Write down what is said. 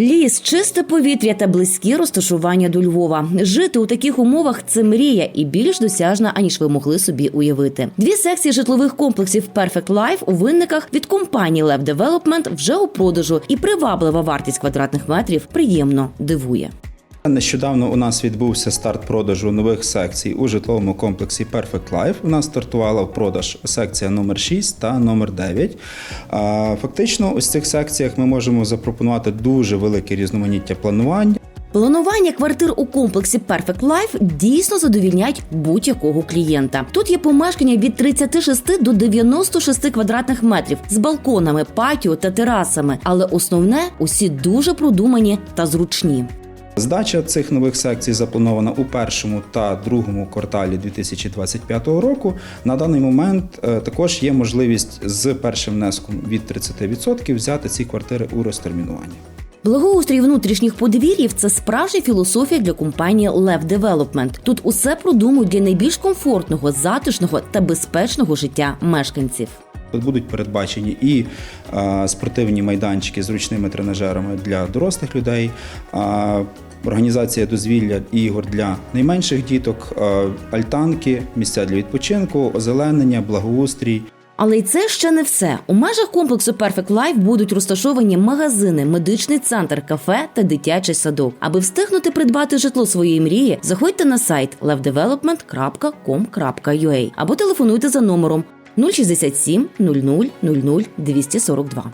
Ліс, чисте повітря та близькі розташування до Львова. Жити у таких умовах це мрія і більш досяжна, аніж ви могли собі уявити. Дві секції житлових комплексів Perfect Life у винниках від компанії Lev Development вже у продажу, і приваблива вартість квадратних метрів приємно дивує. Нещодавно у нас відбувся старт продажу нових секцій у житловому комплексі Perfect Life. У нас стартувала в продаж секція номер 6 та номер 9. Фактично, в цих секціях ми можемо запропонувати дуже велике різноманіття планування. Планування квартир у комплексі Perfect Life дійсно задовільняють будь-якого клієнта. Тут є помешкання від 36 до 96 квадратних метрів з балконами, патіо та терасами. Але основне усі дуже продумані та зручні. Здача цих нових секцій запланована у першому та другому кварталі 2025 року. На даний момент е, також є можливість з першим внеском від 30% взяти ці квартири у розтермінування. Благоустрій внутрішніх подвір'їв це справжня філософія для компанії Lev Development. Тут усе продумують для найбільш комфортного, затишного та безпечного життя мешканців. Тут будуть передбачені і е, спортивні майданчики з ручними тренажерами для дорослих людей, організація дозвілля ігор для найменших діток, е, альтанки, місця для відпочинку, озеленення, благоустрій. Але й це ще не все. У межах комплексу Perfect Life будуть розташовані магазини, медичний центр, кафе та дитячий садок. Аби встигнути придбати житло своєї мрії, заходьте на сайт levdevelopment.com.ua або телефонуйте за номером 067 00 00 242.